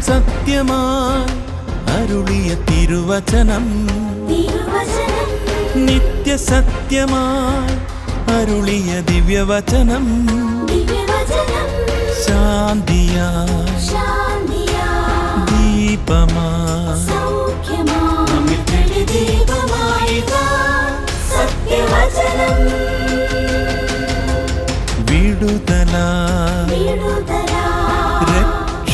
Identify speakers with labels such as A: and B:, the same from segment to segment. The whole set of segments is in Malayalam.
A: സത്യം സത്യമായി അരുളിയ തിരുവചനം.
B: തിരുവചനം.
A: നിത്യസത്യമായി അരുളിയ ദിവ്യവചനം.
B: ദിവ്യവചനം.
A: ദീപമാ
B: വിടുതല
A: ദീപമായി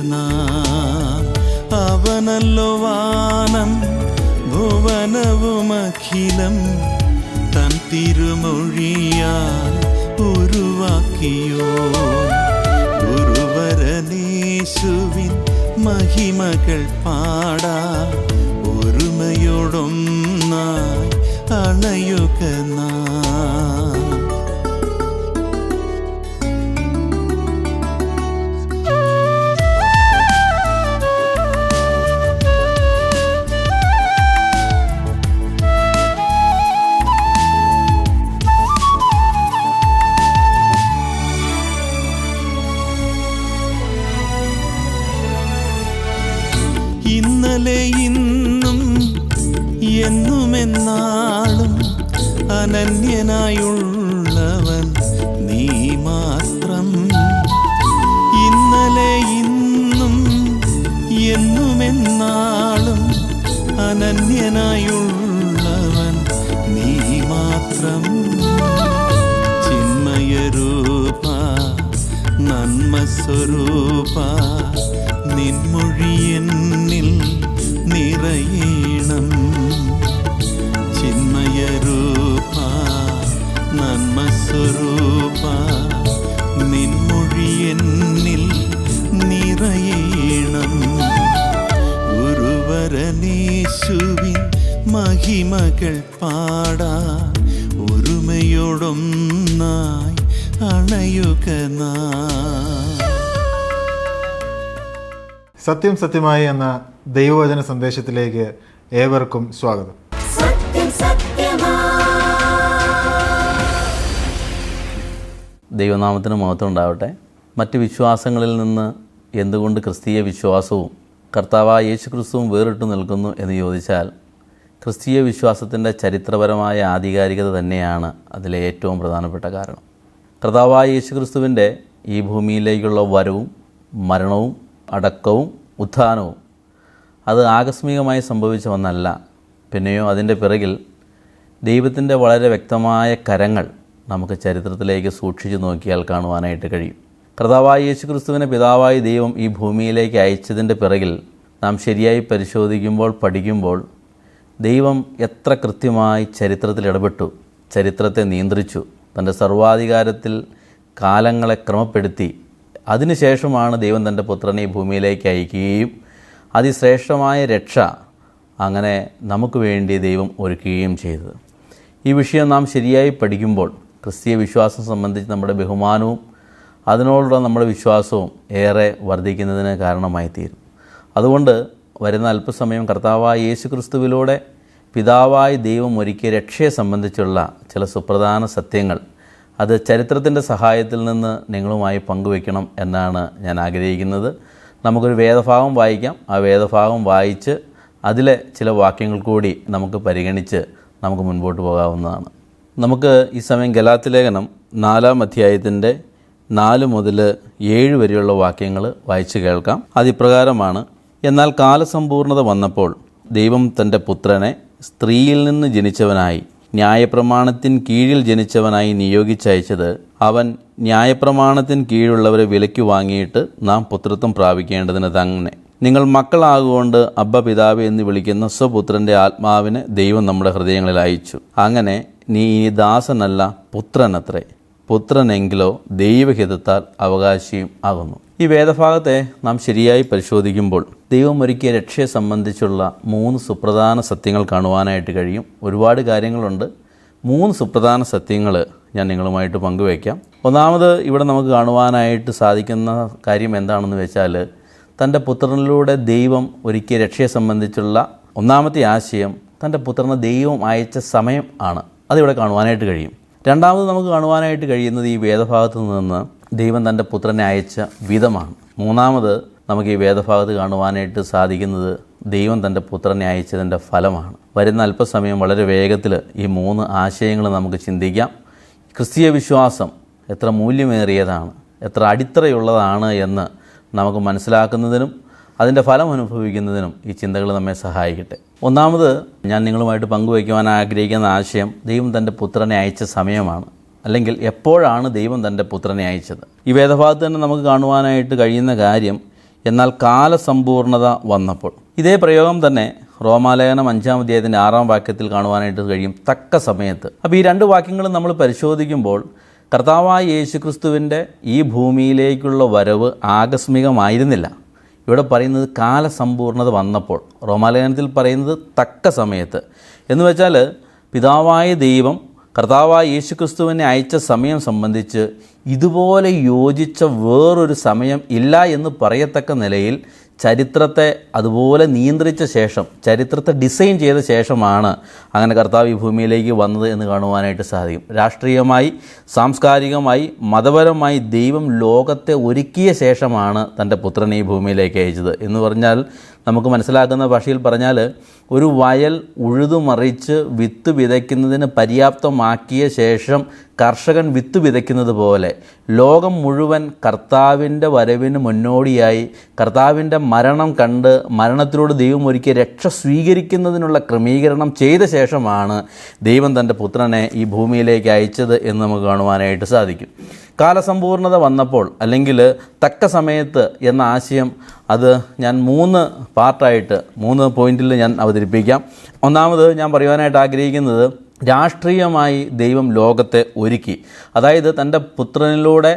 A: നാം അവനല്ലോ വാനം ഭുവനവുമഖിലം തൻ തിരുമൊഴിയാൽ ഉരുവാക്കിയോ. ഗുരുവരനേശുവിൻ മഹിമകൾ പാടാ. ഒരുമയോടൊന്നായി അണയുക നാം. അനന്യനായുള്ളവൻ നീ മാത്രം. ഇന്നലെ ഇന്നും എന്നുമെന്നാളും അനന്യനായുള്ളവൻ നീ മാത്രം. ചിന്മയരൂപ നന്മസ്വരൂപ നിൻമൊഴിയെന്നിൽ നിറയണം നന്മസ്വരൂപ നിൻമൊഴിയെന്നിൽ നിറയണം. ഗുരുവരനീശുവിൻ മഹിമകൾ പാടാ ഒരുമയോടൊന്നായി അണയുക
C: സത്യം സത്യമായി എന്ന ദൈവവചന സന്ദേശത്തിലേക്ക് ഏവർക്കും സ്വാഗതം.
D: ദൈവനാമത്തിന് മഹത്വം ഉണ്ടാവട്ടെ. മറ്റ് വിശ്വാസങ്ങളിൽ നിന്ന് എന്തുകൊണ്ട് ക്രിസ്തീയ വിശ്വാസവും കർത്താവായ യേശു ക്രിസ്തുവും വേറിട്ട് നിൽക്കുന്നു എന്ന് ചോദിച്ചാൽ ക്രിസ്തീയ വിശ്വാസത്തിന്റെ ചരിത്രപരമായ ആധികാരികത തന്നെയാണ് അതിലെ ഏറ്റവും പ്രധാനപ്പെട്ട കാരണം. കർത്താവായ യേശു ക്രിസ്തുവിന്റെ ഈ ഭൂമിയിലേക്കുള്ള വരവും മരണവും അടക്കവും ഉത്ഥാനവും അത് ആകസ്മികമായി സംഭവിച്ച ഒന്നല്ല. പിന്നെയോ അതിന്റെ പിറകിൽ ദൈവത്തിന്റെ വളരെ വ്യക്തമായ കരങ്ങൾ നമുക്ക് ചരിത്രത്തിലേക്ക് സൂക്ഷിച്ചു നോക്കിയാൽ കാണുവാനായിട്ട് കഴിയും. കർത്താവായ യേശു ക്രിസ്തുവിനെ പിതാവായ ദൈവം ഈ ഭൂമിയിലേക്ക് അയച്ചതിന്റെ പിറകിൽ നാം ശരിയായി പരിശോധിക്കുമ്പോൾ പഠിക്കുമ്പോൾ ദൈവം എത്ര കൃത്യമായി ചരിത്രത്തിൽ ഇടപെട്ടു ചരിത്രത്തെ നിയന്ത്രിച്ചു തന്റെ സർവാധികാരത്തിൽ കാലങ്ങളെ ക്രമപ്പെടുത്തി. അതിനുശേഷമാണ് ദൈവം തന്റെ പുത്രനെ ഈ ഭൂമിയിലേക്ക് അയക്കുകയും അതിശ്രേഷ്ഠമായ രക്ഷ അങ്ങനെ നമുക്ക് വേണ്ടി ദൈവം ഒരുക്കുകയും ചെയ്തത്. ഈ വിഷയം നാം ശരിയായി പഠിക്കുമ്പോൾ ക്രിസ്തീയ വിശ്വാസം സംബന്ധിച്ച് നമ്മുടെ ബഹുമാനവും അതിനോടുള്ള നമ്മുടെ വിശ്വാസവും ഏറെ വർദ്ധിക്കുന്നതിന് കാരണമായി തീരും അതുകൊണ്ട് വരുന്ന അല്പസമയം കർത്താവായ യേശു ക്രിസ്തുവിലൂടെ പിതാവായ ദൈവം ഒരുക്കിയ രക്ഷയെ സംബന്ധിച്ചുള്ള ചില സുപ്രധാന സത്യങ്ങൾ അത് ചരിത്രത്തിന്റെ സഹായത്തിൽ നിന്ന് നിങ്ങളുമായി പങ്കുവെക്കണം എന്നാണ് ഞാൻ ആഗ്രഹിക്കുന്നത്. നമുക്കൊരു വേദഭാഗം വായിക്കാം. ആ വേദഭാഗം വായിച്ച് അതിലെ ചില വാക്യങ്ങൾ കൂടി നമുക്ക് പരിഗണിച്ച് നമുക്ക് മുൻപോട്ട് പോകാവുന്നതാണ്. നമുക്ക് ഈ സമയം ഗലാത്തി ലേഖനം നാലാം അധ്യായത്തിന്റെ നാല് മുതൽ ഏഴ് വരെയുള്ള വാക്യങ്ങൾ വായിച്ചു കേൾക്കാം. അതിപ്രകാരമാണ് എന്നാൽ കാലസമ്പൂർണത വന്നപ്പോൾ ദൈവം തന്റെ പുത്രനെ സ്ത്രീയിൽ നിന്ന് ജനിച്ചവനായി ന്യായപ്രമാണത്തിൻ കീഴിൽ ജനിച്ചവനായി നിയോഗിച്ചയച്ചത് അവൻ ന്യായപ്രമാണത്തിൻ കീഴുള്ളവരെ വിലയ്ക്ക് വാങ്ങിയിട്ട് നാം പുത്രത്വം പ്രാപിക്കേണ്ടതിന് തന്നെ നിങ്ങൾ മക്കളാകുകൊണ്ട് അബ്ബ പിതാവ് എന്ന് വിളിക്കുന്ന സ്വപുത്രന്റെ ആത്മാവിനെ ദൈവം നമ്മുടെ ഹൃദയങ്ങളിൽ അയച്ചു. അങ്ങനെ നീ ഇനി ദാസനല്ല പുത്രനത്രേ. പുത്രനെങ്കിലോ ദൈവഹിതത്താൽ അവകാശിയും ആകുന്നു. ഈ വേദഭാഗത്തെ നാം ശരിയായി പരിശോധിക്കുമ്പോൾ ദൈവം ഒരുക്കിയ രക്ഷയെ സംബന്ധിച്ചുള്ള മൂന്ന് സുപ്രധാന സത്യങ്ങൾ കാണുവാനായിട്ട് കഴിയും. ഒരുപാട് കാര്യങ്ങളുണ്ട്. മൂന്ന് സുപ്രധാന സത്യങ്ങൾ ഞാൻ നിങ്ങളുമായിട്ട് പങ്കുവയ്ക്കാം. ഒന്നാമത് ഇവിടെ നമുക്ക് കാണുവാനായിട്ട് സാധിക്കുന്ന കാര്യം എന്താണെന്ന് വെച്ചാൽ തന്റെ പുത്രനിലൂടെ ദൈവം ഒരുക്കിയ രക്ഷയെ സംബന്ധിച്ചുള്ള ഒന്നാമത്തെ ആശയം തന്റെ പുത്രനെ ദൈവം അയച്ച സമയം ആണ്. അതിവിടെ കാണുവാനായിട്ട് കഴിയും. രണ്ടാമത് നമുക്ക് കാണുവാനായിട്ട് കഴിയുന്നത് ഈ വേദഭാഗത്ത് നിന്ന് ദൈവം തന്റെ പുത്രനെ അയച്ച വിധമാണ്. മൂന്നാമത് നമുക്ക് ഈ വേദഭാഗത്ത് കാണുവാനായിട്ട് സാധിക്കുന്നത് ദൈവം തന്റെ പുത്രനെ അയച്ചതിന്റെ ഫലമാണ്. വരുന്ന അല്പസമയം വളരെ വേഗത്തിൽ ഈ മൂന്ന് ആശയങ്ങൾ നമുക്ക് ചിന്തിക്കാം. ക്രിസ്തീയ വിശ്വാസം എത്ര മൂല്യമേറിയതാണ് എത്ര അടിത്തറയുള്ളതാണ് എന്ന് നമുക്ക് മനസ്സിലാക്കുന്നതിനും അതിന്റെ ഫലം അനുഭവിക്കുന്നതിനും ഈ ചിന്തകൾ നമ്മെ സഹായിക്കട്ടെ. ഒന്നാമത് ഞാൻ നിങ്ങളുമായിട്ട് പങ്കുവയ്ക്കുവാൻ ആഗ്രഹിക്കുന്ന ആശയം ദൈവം തന്റെ പുത്രനെ അയച്ച സമയമാണ്. അല്ലെങ്കിൽ എപ്പോഴാണ് ദൈവം തന്റെ പുത്രനെ അയച്ചത്? ഈ വേദഭാഗത്ത് തന്നെ നമുക്ക് കാണുവാനായിട്ട് കഴിയുന്ന കാര്യം എന്നാൽ കാലസമ്പൂർണത വന്നപ്പോൾ. ഇതേ പ്രയോഗം തന്നെ റോമാലേഖനം അഞ്ചാം അധ്യായത്തിന്റെ ആറാം വാക്യത്തിൽ കാണുവാനായിട്ട് കഴിയും തക്ക സമയത്ത്. അപ്പോൾ ഈ രണ്ട് വാക്യങ്ങളും നമ്മൾ പരിശോധിക്കുമ്പോൾ കർത്താവായ യേശുക്രിസ്തുവിന്റെ ഈ ഭൂമിയിലേക്കുള്ള വരവ് ആകസ്മികമായിരുന്നില്ല. ഇവിടെ പറയുന്നത് കാലസമ്പൂർണത വന്നപ്പോൾ റോമാലേഖനത്തിൽ പറയുന്നത് തക്ക സമയത്ത്. എന്ന് വെച്ചാൽ പിതാവായ ദൈവം കർത്താവായ യേശുക്രിസ്തുവിനെ അയച്ച സമയം സംബന്ധിച്ച് ഇതുപോലെ യോജിച്ച വേറൊരു സമയം ഇല്ല എന്ന് പറയത്തക്ക നിലയിൽ ചരിത്രത്തെ അതുപോലെ നിയന്ത്രിച്ച ശേഷം ചരിത്രത്തെ ഡിസൈൻ ചെയ്ത ശേഷമാണ് അങ്ങനെ കർത്താവ് ഈ ഭൂമിയിലേക്ക് വന്നത് എന്ന് കാണുവാനായിട്ട് സാധിക്കും. രാഷ്ട്രീയമായി സാംസ്കാരികമായി മതപരമായി ദൈവം ലോകത്തെ ഒരുക്കിയ ശേഷമാണ് തന്റെ പുത്രനെ ഈ ഭൂമിയിലേക്ക് അയച്ചത്. എന്ന് പറഞ്ഞാൽ നമുക്ക് മനസ്സിലാക്കുന്ന ഭാഷയിൽ പറഞ്ഞാൽ ഒരു വയൽ ഉഴുതുമറിച്ച് വിത്ത് വിതയ്ക്കുന്നതിന് പര്യാപ്തമാക്കിയ ശേഷം കർഷകൻ വിത്ത് വിതയ്ക്കുന്നത് പോലെ ലോകം മുഴുവൻ കർത്താവിന്റെ വരവിന് മുന്നോടിയായി കർത്താവിന്റെ മരണം കണ്ട് മരണത്തിലൂടെ ദൈവം ഒരുക്കിയ രക്ഷ സ്വീകരിക്കുന്നതിനുള്ള ക്രമീകരണം ചെയ്ത ശേഷമാണ് ദൈവം തന്റെ പുത്രനെ ഈ ഭൂമിയിലേക്ക് അയച്ചത് എന്ന് നമുക്ക് കാണുവാനായിട്ട് സാധിക്കും. കാലസമ്പൂർണത വന്നപ്പോൾ അല്ലെങ്കിൽ തക്ക സമയത്ത് എന്ന ആശയം അത് ഞാൻ മൂന്ന് പാർട്ടായിട്ട് മൂന്ന് പോയിന്റിൽ ഞാൻ അവതരിപ്പിക്കാം. ഒന്നാമത് ഞാൻ പറയുവാനായിട്ട് ആഗ്രഹിക്കുന്നത് രാഷ്ട്രീയമായി ദൈവം ലോകത്തെ ഒരുക്കി. അതായത് തന്റെ പുത്രനിലൂടെ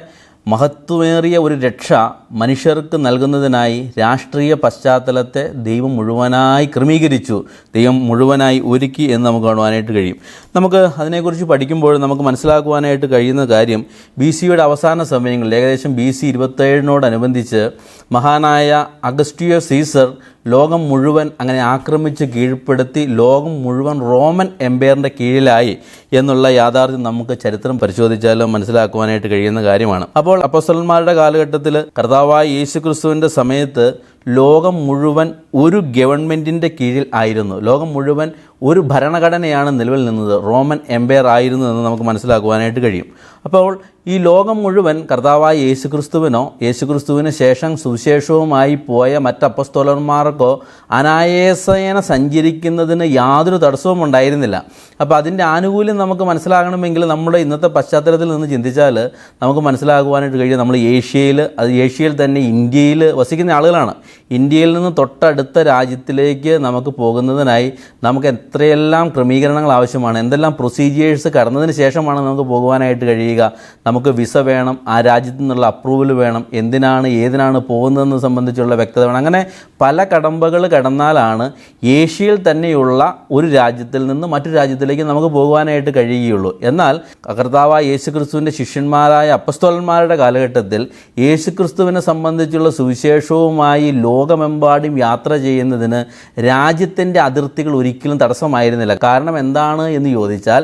D: മഹത്വമേറിയ ഒരു രക്ഷ മനുഷ്യർക്ക് നൽകുന്നതിനായി രാഷ്ട്രീയ പശ്ചാത്തലത്തെ ദൈവം മുഴുവനായി ക്രമീകരിച്ചു ദൈവം മുഴുവനായി ഒരുക്കി എന്ന് നമുക്ക് കാണുവാനായിട്ട് കഴിയും. നമുക്ക് അതിനെക്കുറിച്ച് പഠിക്കുമ്പോൾ നമുക്ക് മനസ്സിലാക്കുവാനായിട്ട് കഴിയുന്ന കാര്യം ബി സിയുടെ അവസാന സമയങ്ങളിൽ ഏകദേശം ബി സി ഇരുപത്തേഴിനോടനുബന്ധിച്ച് മഹാനായ അഗസ്റ്റിയോ സീസർ ലോകം മുഴുവൻ അങ്ങനെ ആക്രമിച്ച് കീഴ്പ്പെടുത്തി ലോകം മുഴുവൻ റോമൻ എംപയറിന്റെ കീഴിലായി എന്നുള്ള യാഥാർത്ഥ്യം നമുക്ക് ചരിത്രം പരിശോധിച്ചാലും മനസ്സിലാക്കുവാനായിട്ട് കഴിയുന്ന കാര്യമാണ്. അപ്പോൾ അപ്പസ്വലന്മാരുടെ കാലഘട്ടത്തിൽ കർത്താവായ യേശു ക്രിസ്തുവിന്റെ സമയത്ത് ലോകം മുഴുവൻ ഒരു ഗവൺമെന്റിന്റെ കീഴിൽ ആയിരുന്നു. ലോകം മുഴുവൻ ഒരു ഭരണഘടനയാണ് നിലവിൽ നിന്നത്. റോമൻ എംപയർ ആയിരുന്നു എന്ന് നമുക്ക് മനസ്സിലാക്കുവാനായിട്ട് കഴിയും. അപ്പോൾ ഈ ലോകം മുഴുവൻ കർത്താവായ യേശുക്രിസ്തുവിനോ യേശുക്രിസ്തുവിന് ശേഷം സുവിശേഷവുമായി പോയ മറ്റപ്പസ്തോലന്മാർക്കോ അനായാസേന സഞ്ചരിക്കുന്നതിന് യാതൊരു തടസ്സവും ഉണ്ടായിരുന്നില്ല. അപ്പോൾ അതിന്റെ ആനുകൂല്യം നമുക്ക് മനസ്സിലാകണമെങ്കിൽ നമ്മുടെ ഇന്നത്തെ പശ്ചാത്തലത്തിൽ നിന്ന് ചിന്തിച്ചാൽ നമുക്ക് മനസ്സിലാകുവാനായിട്ട് കഴിയും. നമ്മൾ ഏഷ്യയിൽ അത് ഏഷ്യയിൽ തന്നെ ഇന്ത്യയിൽ വസിക്കുന്ന ആളുകളാണ്. ഇന്ത്യയിൽ നിന്ന് തൊട്ടടുത്ത രാജ്യത്തിലേക്ക് നമുക്ക് പോകുന്നതിനായി നമുക്ക് എത്രയെല്ലാം ക്രമീകരണങ്ങൾ ആവശ്യമാണ്. എന്തെല്ലാം പ്രൊസീജിയേഴ്സ് കടന്നതിന് ശേഷമാണ് നമുക്ക് പോകുവാനായിട്ട് കഴിയുക? നമുക്ക് വിസ വേണം ആ രാജ്യത്തു നിന്നുള്ള അപ്രൂവൽ വേണം എന്തിനാണ് ഏതിനാണ് പോകുന്നതെന്ന് സംബന്ധിച്ചുള്ള വ്യക്തത വേണം. അങ്ങനെ പല കടമ്പകൾ കടന്നാലാണ് ഏഷ്യയിൽ തന്നെയുള്ള ഒരു രാജ്യത്തിൽ നിന്ന് മറ്റു രാജ്യത്തിലേക്ക് നമുക്ക് പോകുവാനായിട്ട് കഴിയുകയുള്ളൂ. എന്നാൽ കർത്താവായ യേശുക്രിസ്തുവിന്റെ ശിഷ്യന്മാരായ അപ്പസ്തോലന്മാരുടെ കാലഘട്ടത്തിൽ യേശുക്രിസ്തുവിനെ സംബന്ധിച്ചുള്ള സുവിശേഷവുമായി ലോകമെമ്പാടും യാത്ര ചെയ്യുന്നതിന് രാജ്യത്തിന്റെ അതിർത്തികൾ ഒരിക്കലും തടസ്സമായിരുന്നില്ല കാരണം എന്താണ് എന്ന് ചോദിച്ചാൽ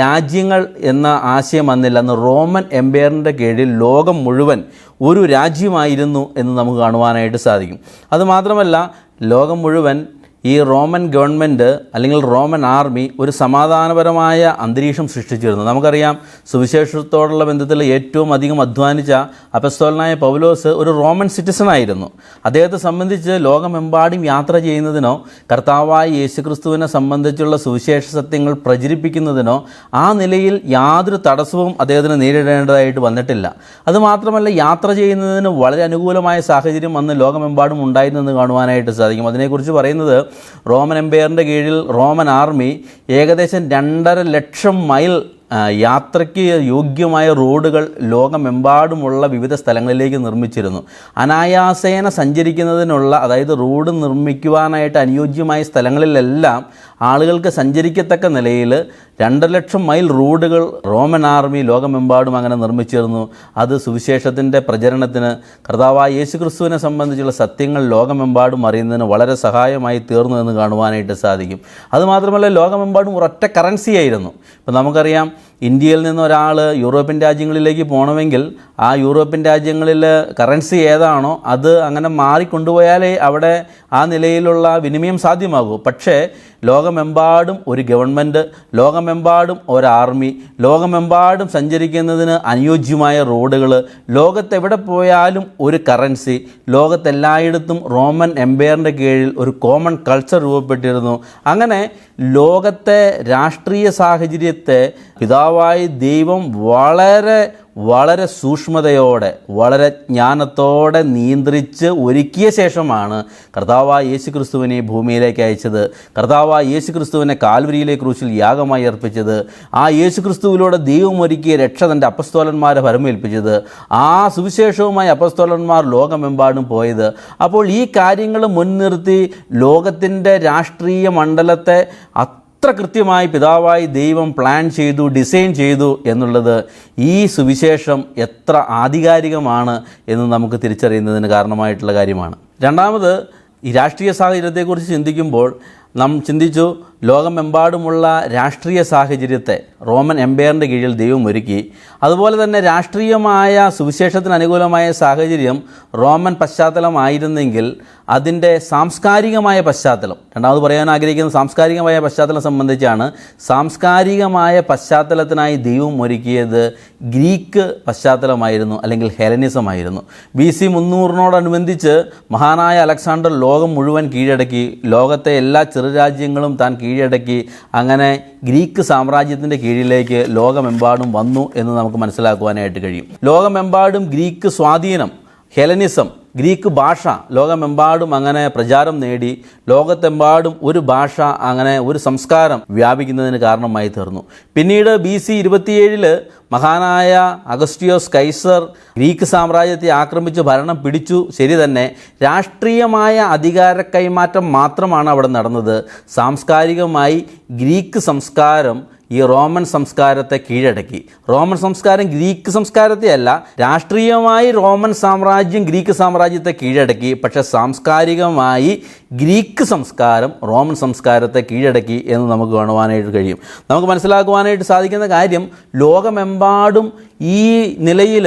D: രാജ്യങ്ങൾ എന്ന ആശയം വന്നില്ല. അന്ന് റോമൻ എംപയറിന്റെ കീഴിൽ ലോകം മുഴുവൻ ഒരു രാജ്യമായിരുന്നു എന്ന് നമുക്ക് കാണുവാനായിട്ട് സാധിക്കും. അതുമാത്രമല്ല ലോകം മുഴുവൻ ഈ റോമൻ ഗവൺമെന്റ് അല്ലെങ്കിൽ റോമൻ ആർമി ഒരു സമാധാനപരമായ അന്തരീക്ഷം സൃഷ്ടിച്ചിരുന്നു. നമുക്കറിയാം സുവിശേഷത്തോടുള്ള ബന്ധത്തിൽ ഏറ്റവും അധികം അധ്വാനിച്ച അപസ്തോലനായ പൗലോസ് ഒരു റോമൻ സിറ്റിസൺ ആയിരുന്നു. അദ്ദേഹത്തെ സംബന്ധിച്ച് ലോകമെമ്പാടും യാത്ര ചെയ്യുന്നതിനോ കർത്താവായ യേശുക്രിസ്തുവിനെ സംബന്ധിച്ചുള്ള സുവിശേഷ സത്യങ്ങൾ പ്രചരിപ്പിക്കുന്നതിനോ ആ നിലയിൽ യാതൊരു തടസ്സവും അദ്ദേഹത്തിന് നേരിടേണ്ടതായിട്ട് വന്നിട്ടില്ല. അതുമാത്രമല്ല യാത്ര ചെയ്യുന്നതിന് വളരെ അനുകൂലമായ സാഹചര്യം അന്ന് ലോകമെമ്പാടും ഉണ്ടായിരുന്നെന്ന് കാണുവാനായിട്ട് സാധിക്കും. അതിനെക്കുറിച്ച് പറയുന്നത് റോമൻ എംപയറിന്റെ കീഴിൽ റോമൻ ആർമി ഏകദേശം രണ്ടര ലക്ഷം മൈൽ യാത്രയ്ക്ക് യോഗ്യമായ റോഡുകൾ ലോകമെമ്പാടുമുള്ള വിവിധ സ്ഥലങ്ങളിലേക്ക് നിർമ്മിച്ചിരുന്നു. അനായാസേന സഞ്ചരിക്കുന്നതിനുള്ള അതായത് റോഡ് നിർമ്മിക്കുവാനായിട്ട് അനുയോജ്യമായ സ്ഥലങ്ങളിലെല്ലാം ആളുകൾക്ക് സഞ്ചരിക്കത്തക്ക നിലയിൽ രണ്ടര ലക്ഷം മൈൽ റോഡുകൾ റോമൻ ആർമി ലോകമെമ്പാടും അങ്ങനെ നിർമ്മിച്ചിരുന്നു. അത് സുവിശേഷത്തിന്റെ പ്രചരണത്തിന് കർത്താവായ യേശു ക്രിസ്തുവിനെ സംബന്ധിച്ചുള്ള സത്യങ്ങൾ ലോകമെമ്പാടും അറിയുന്നതിന് വളരെ സഹായമായി തീർന്നു എന്ന് കാണുവാനായിട്ട് സാധിക്കും. അതുമാത്രമല്ല ലോകമെമ്പാടും ഒരൊറ്റ കറൻസി ആയിരുന്നു. ഇപ്പം നമുക്കറിയാം ഇന്ത്യയിൽ നിന്ന് ഒരാൾ യൂറോപ്യൻ രാജ്യങ്ങളിലേക്ക് പോകണമെങ്കിൽ ആ യൂറോപ്യൻ രാജ്യങ്ങളിൽ കറൻസി ഏതാണോ അത് അങ്ങനെ മാറിക്കൊണ്ടുപോയാലേ അവിടെ ആ നിലയിലുള്ള വിനിമയം സാധ്യമാകൂ. പക്ഷേ ലോകമെമ്പാടും ഒരു ഗവൺമെന്റ് ലോകമെമ്പാടും ഒരു ആർമി ലോകമെമ്പാടും സഞ്ചരിക്കുന്നതിന് അനുയോജ്യമായ റോഡുകൾ ലോകത്തെവിടെ പോയാലും ഒരു കറൻസി ലോകത്തെല്ലായിടത്തും റോമൻ എംപയറിന്റെ കീഴിൽ ഒരു കോമൺ കൾച്ചർ രൂപപ്പെട്ടിരുന്നു. അങ്ങനെ ലോകത്തെ രാഷ്ട്രീയ സാഹചര്യത്തെ പിതാവായി ദൈവം വളരെ വളരെ സൂക്ഷ്മതയോടെ വളരെ ജ്ഞാനത്തോടെ നിയന്ത്രിച്ച് ഒരുക്കിയ ശേഷമാണ് കർത്താവായ യേശു ക്രിസ്തുവിനെ ഭൂമിയിലേക്ക് അയച്ചത്. കർത്താവായ യേശു ക്രിസ്തുവിനെ കാൽവരിയിലെ ക്രൂശിൽ യാഗമായി അർപ്പിച്ചത്. ആ യേശു ക്രിസ്തുവിലൂടെ ദൈവം ഒരുക്കിയ രക്ഷ തന്റെ അപ്പസ്തോലന്മാരെ ഭരമേൽപ്പിച്ചത് ആ സുവിശേഷവുമായി അപ്പസ്തോലന്മാർ ലോകമെമ്പാടും പോയത്. അപ്പോൾ ഈ കാര്യങ്ങൾ മുൻനിർത്തി ലോകത്തിന്റെ രാഷ്ട്രീയ മണ്ഡലത്തെ എത്ര കൃത്യമായി പിതാവായി ദൈവം പ്ലാൻ ചെയ്തു ഡിസൈൻ ചെയ്തു എന്നുള്ളത് ഈ സുവിശേഷം എത്ര ആധികാരികമാണ് എന്ന് നമുക്ക് തിരിച്ചറിയുന്നതിന് കാരണമായിട്ടുള്ള കാര്യമാണ്. രണ്ടാമത് ഈ രാഷ്ട്രീയ സാഹചര്യത്തെക്കുറിച്ച് ചിന്തിക്കുമ്പോൾ നാം ചിന്തിച്ചു ലോകമെമ്പാടുമുള്ള രാഷ്ട്രീയ സാഹചര്യത്തെ റോമൻ എംപയറിന്റെ കീഴിൽ ദൈവം ഒരുക്കി. അതുപോലെ തന്നെ രാഷ്ട്രീയമായ സുവിശേഷത്തിന് അനുകൂലമായ സാഹചര്യം റോമൻ പശ്ചാത്തലമായിരുന്നെങ്കിൽ അതിന്റെ സാംസ്കാരികമായ പശ്ചാത്തലം രണ്ടാമത് പറയാൻ ആഗ്രഹിക്കുന്ന സാംസ്കാരികമായ പശ്ചാത്തലം സംബന്ധിച്ചാണ് സാംസ്കാരികമായ പശ്ചാത്തലത്തിനായി ദൈവം ഒരുക്കിയത് ഗ്രീക്ക് പശ്ചാത്തലമായിരുന്നു അല്ലെങ്കിൽ ഹെലനിസം ആയിരുന്നു ബി സി മുന്നൂറിനോടനുബന്ധിച്ച് മഹാനായ അലക്സാണ്ടർ ലോകം മുഴുവൻ കീഴടക്കി ലോകത്തെ എല്ലാ ചെറുരാജ്യങ്ങളും താൻ കീഴടക്കി. അങ്ങനെ ഗ്രീക്ക് സാമ്രാജ്യത്തിന്റെ കീഴിലേക്ക് ലോകമെമ്പാടും വന്നു എന്ന് നമുക്ക് മനസ്സിലാക്കുവാനായിട്ട് കഴിയും. ലോകമെമ്പാടും ഗ്രീക്ക് സ്വാധീനം ഹെലനിസം ഗ്രീക്ക് ഭാഷ ലോകമെമ്പാടും അങ്ങനെ പ്രചാരം നേടി ലോകത്തെമ്പാടും ഒരു ഭാഷ അങ്ങനെ ഒരു സംസ്കാരം വ്യാപിക്കുന്നതിന് കാരണമായി തീർന്നു. പിന്നീട് ബി സി ഇരുപത്തിയേഴിൽ മഹാനായ അഗസ്റ്റിയോസ് കൈസർ ഗ്രീക്ക് സാമ്രാജ്യത്തെ ആക്രമിച്ച് ഭരണം പിടിച്ചു. ശരി തന്നെ രാഷ്ട്രീയമായ അധികാര കൈമാറ്റം മാത്രമാണ് അവിടെ നടന്നത്. സാംസ്കാരികമായി ഗ്രീക്ക് സംസ്കാരം ഈ റോമൻ സംസ്കാരത്തെ കീഴടക്കി. റോമൻ സംസ്കാരം ഗ്രീക്ക് സംസ്കാരത്തെ അല്ല രാഷ്ട്രീയമായി റോമൻ സാമ്രാജ്യം ഗ്രീക്ക് സാമ്രാജ്യത്തെ കീഴടക്കി. പക്ഷെ സാംസ്കാരികമായി ഗ്രീക്ക് സംസ്കാരം റോമൻ സംസ്കാരത്തെ കീഴടക്കി എന്ന് നമുക്ക് കാണുവാനായിട്ട് കഴിയും. നമുക്ക് മനസ്സിലാക്കുവാനായിട്ട് സാധിക്കുന്ന കാര്യം ലോകമെമ്പാടും ഈ നിലയിൽ